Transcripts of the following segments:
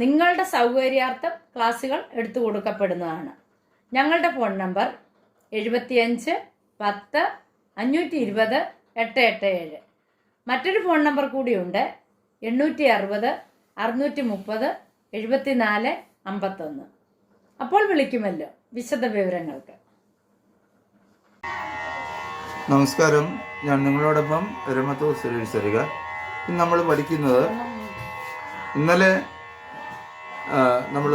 നിങ്ങളുടെ സൗകര്യാർത്ഥം ക്ലാസ്സുകൾ എടുത്തു കൊടുക്കപ്പെടുന്നതാണ്. ഞങ്ങളുടെ ഫോൺ നമ്പർ എഴുപത്തിയഞ്ച് പത്ത് അഞ്ഞൂറ്റി ഇരുപത് എട്ട് എട്ട് ഏഴ്. മറ്റൊരു ഫോൺ നമ്പർ കൂടിയുണ്ട് എണ്ണൂറ്റി അറുപത് അറുന്നൂറ്റി മുപ്പത് എഴുപത്തിനാല് അമ്പത്തൊന്ന്. അപ്പോൾ വിളിക്കുമല്ലോ വിശദ വിവരങ്ങൾക്ക് നമസ്കാരം. ഞാൻ നിങ്ങളോടൊപ്പം രമത്തൂർ സുരേഷ് സരിക നമ്മൾ പഠിക്കുന്നത് ഇന്നലെ നമ്മൾ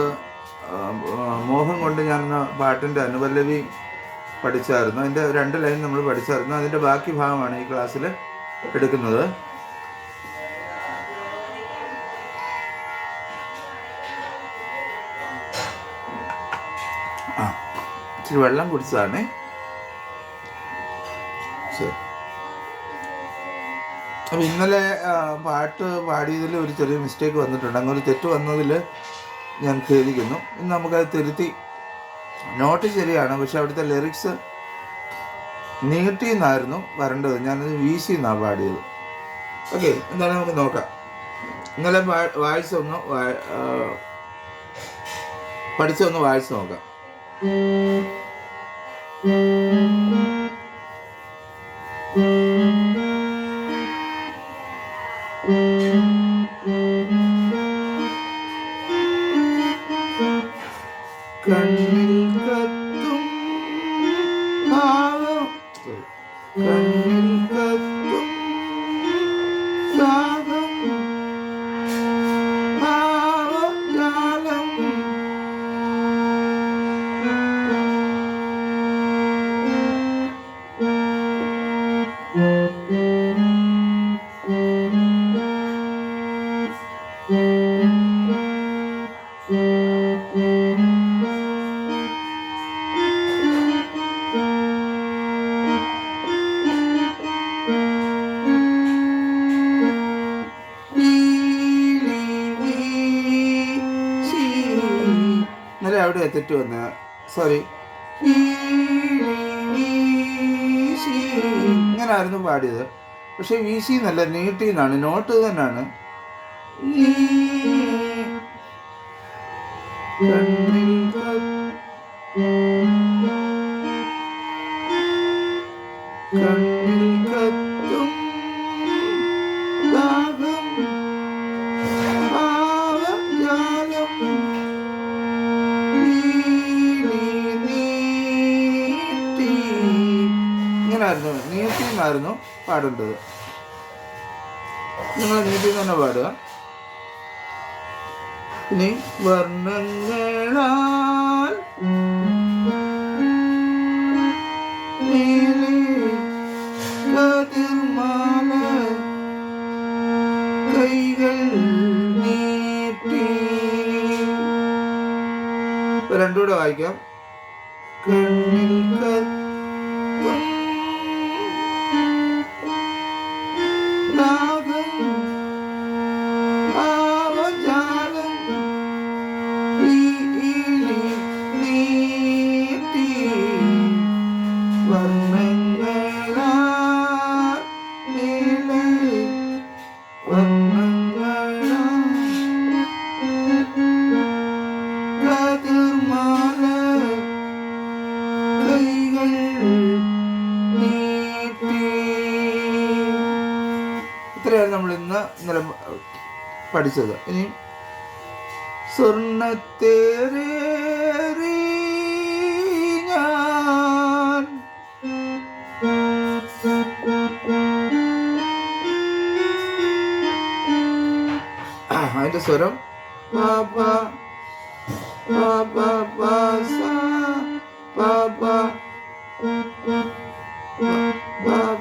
മോഹം കൊണ്ട് ഞാൻ പാട്ടിന്റെ അനുപല്ലവി പഠിച്ചായിരുന്നു. അതിന്റെ രണ്ട് ലൈൻ നമ്മൾ പഠിച്ചായിരുന്നു. അതിന്റെ ബാക്കി ഭാഗമാണ് ഈ ക്ലാസ്സിൽ എടുക്കുന്നത്. ആ ഇച്ചിരി വെള്ളം കുടിച്ചതാണ്. അപ്പം ഇന്നലെ പാട്ട് പാടിയതിൽ ഒരു ചെറിയ മിസ്റ്റേക്ക് വന്നിട്ടുണ്ട്. അങ്ങനെ ഒരു തെറ്റ് വന്നതിൽ ഞാൻ ഖേദിക്കുന്നു. ഇന്ന് നമുക്കത് തിരുത്തി. നോട്ട് ശരിയാണ് പക്ഷെ അവിടുത്തെ ലിറിക്സ് നീട്ടി എന്നായിരുന്നു വരേണ്ടത്. ഞാനത് വീശി എന്നാണ് പാടിയത്. ഓക്കെ എന്തായാലും നമുക്ക് നോക്കാം. ഇന്നലെ വായിച്ചൊന്ന് പഠിച്ചൊന്ന് വായിച്ച് നോക്കാം. കണ്ണിൽ തെറ്റ് വന്ന സോറി ഇങ്ങനായിരുന്നു പാടിയത്. പക്ഷെ വീശി എന്നല്ല നീട്ടി എന്നാണ് നോട്ട് തന്നെയാണ്. കണ്ണിൽ പാടേണ്ടത് നിങ്ങൾ നീട്ടി തന്നെ പാടുക. ഇനി വർണങ്ങളാൽ നീലി രണ്ടുകൂടെ വായിക്കാം. കണ്ണിൽ പഠിച്ചത്. ഇനി സ്വർണത്തേറേറി ഞാൻ അതിന്റെ സ്വരം. പാപ്പ പാപ്പ പാസ പാപ പാപ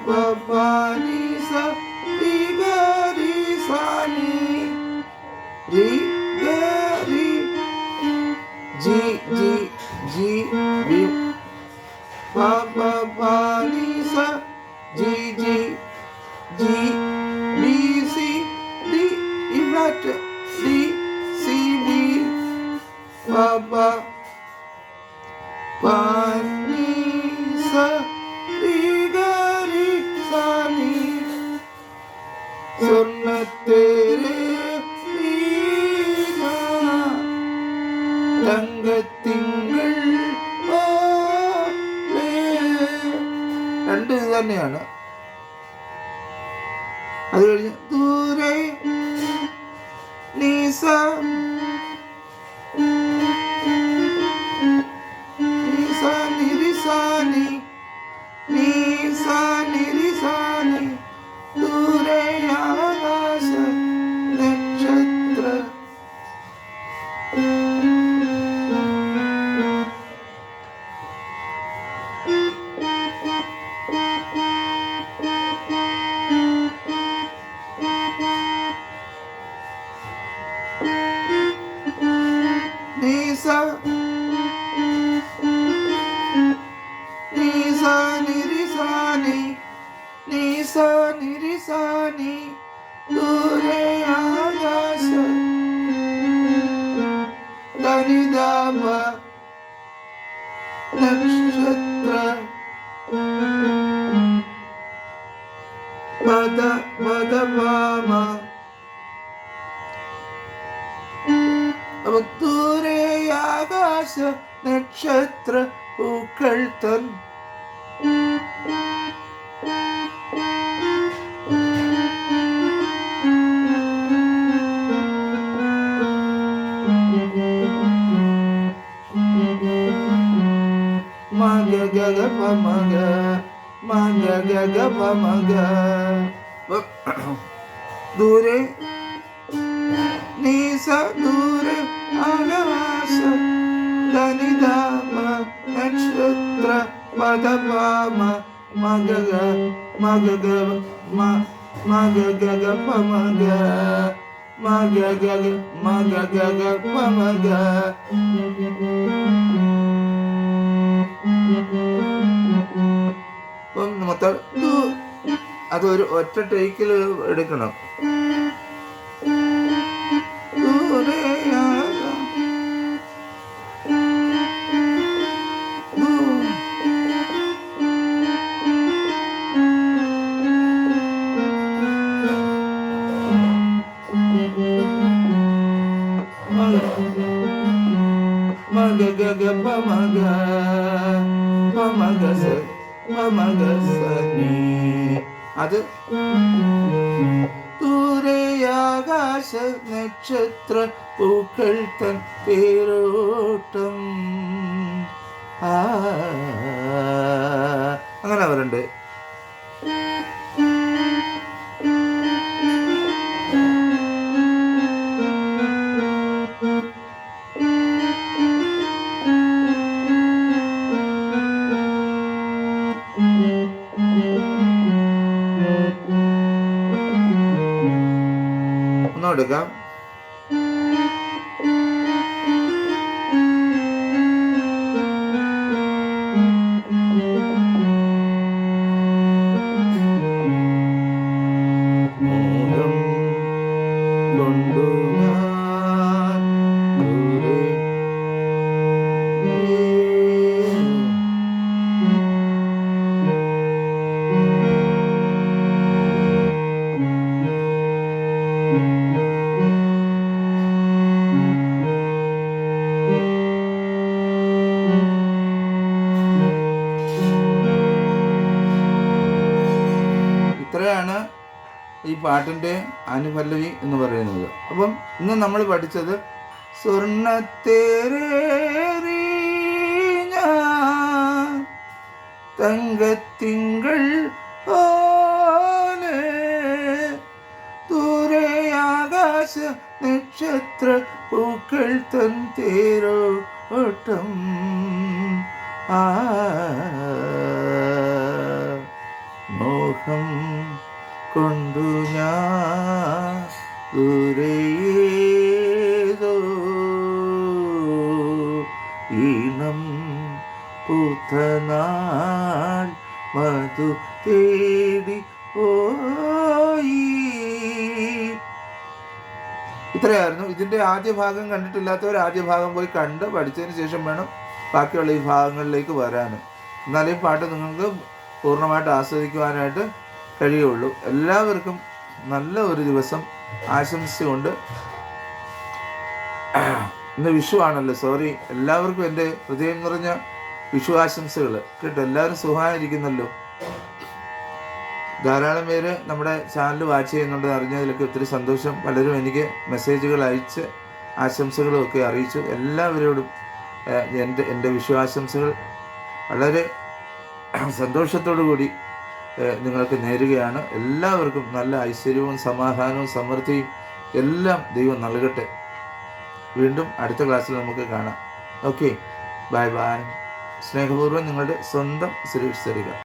ഡി സി ഡി പ പ നി സ രി ഗ രി സ നി സ്വർണത്തേരെ തങ്കത്തിങ്കൾ. രണ്ട് ഇത് തന്നെയാണ് അത് കഴിഞ്ഞ് Sam. Nisa Nisa Nirisani. Nisa Nirisani. Dure Agasa Danidama Nakshatra Mada Madamama Abdur ദൂരെ ആകാശ നക്ഷത്ര പൂക്കൾ തൻ മഗ ഗഗ പമഗ മഗ ഗഗ പമഗ ദൂരെ നീസ ദൂരെ പദപാമ മഗഗ മഗഗ മഗഗ അതൊരു ഒറ്റ ടേക്കിൽ എടുക്കണം അത് ദൂരെയാകാശ നക്ഷത്ര പൂക്കൾ തൻ പേരോട്ടം. അങ്ങനെ അവരുണ്ട്. ഒന്നും ഈ പാട്ടിന്റെ അനുപല്ലവി എന്ന് പറയുന്നത്. അപ്പം ഇന്ന് നമ്മൾ പഠിച്ചത് സ്വർണത്തേറേറി ഞാൻ തങ്കത്തിങ്കൾ പോലെ ദൂരെ ആകാശ നക്ഷത്ര പൂക്കൾ തൻ തേരോ ഓട്ടം ആ മോഹം കൊണ്ടു ഞാൻ ഈണം പുത്തനാൾ മധു തേടി പോയി. ഇത്രയായിരുന്നു. ഇതിന്റെ ആദ്യ ഭാഗം കണ്ടിട്ടില്ലാത്തവർ ആദ്യ ഭാഗം പോയി കണ്ട് പഠിച്ചതിന് ശേഷം വേണം ബാക്കിയുള്ള ഈ ഭാഗങ്ങളിലേക്ക് വരാൻ. എന്നാലേ പാട്ട് നിങ്ങൾക്ക് പൂർണമായിട്ട് ആസ്വദിക്കുവാനായിട്ട് കഴിയുള്ളൂ. എല്ലാവർക്കും നല്ല ഒരു ദിവസം ആശംസിച്ചുകൊണ്ട് ഇന്ന് വിഷു ആണല്ലോ. സോറി എല്ലാവർക്കും എന്റെ ഹൃദയം നിറഞ്ഞ വിഷു ആശംസകൾ കേട്ടോ എല്ലാവരും സുഖമായിരിക്കുന്നല്ലോ. ധാരാളം പേര് നമ്മുടെ ചാനൽ വാച്ച് ചെയ്യുന്നുണ്ട്. അറിഞ്ഞതിലൊക്കെ ഒത്തിരി സന്തോഷം. പലരും എനിക്ക് മെസ്സേജുകൾ അയച്ച് ആശംസകളും ഒക്കെ അറിയിച്ചു. എല്ലാവരോടും എന്റെ എന്റെ വിഷു ആശംസകൾ വളരെ സന്തോഷത്തോടു കൂടി നിങ്ങൾക്ക് നേരുകയാണ്. എല്ലാവർക്കും നല്ല ഐശ്വര്യവും സമാധാനവും സമൃദ്ധിയും എല്ലാം ദൈവം നൽകട്ടെ. വീണ്ടും അടുത്ത ക്ലാസ്സിൽ നമുക്ക് കാണാം. ഓക്കെ. Bye bye. സ്നേഹപൂർവം നിങ്ങളുടെ സ്വന്തം സുരേഷ്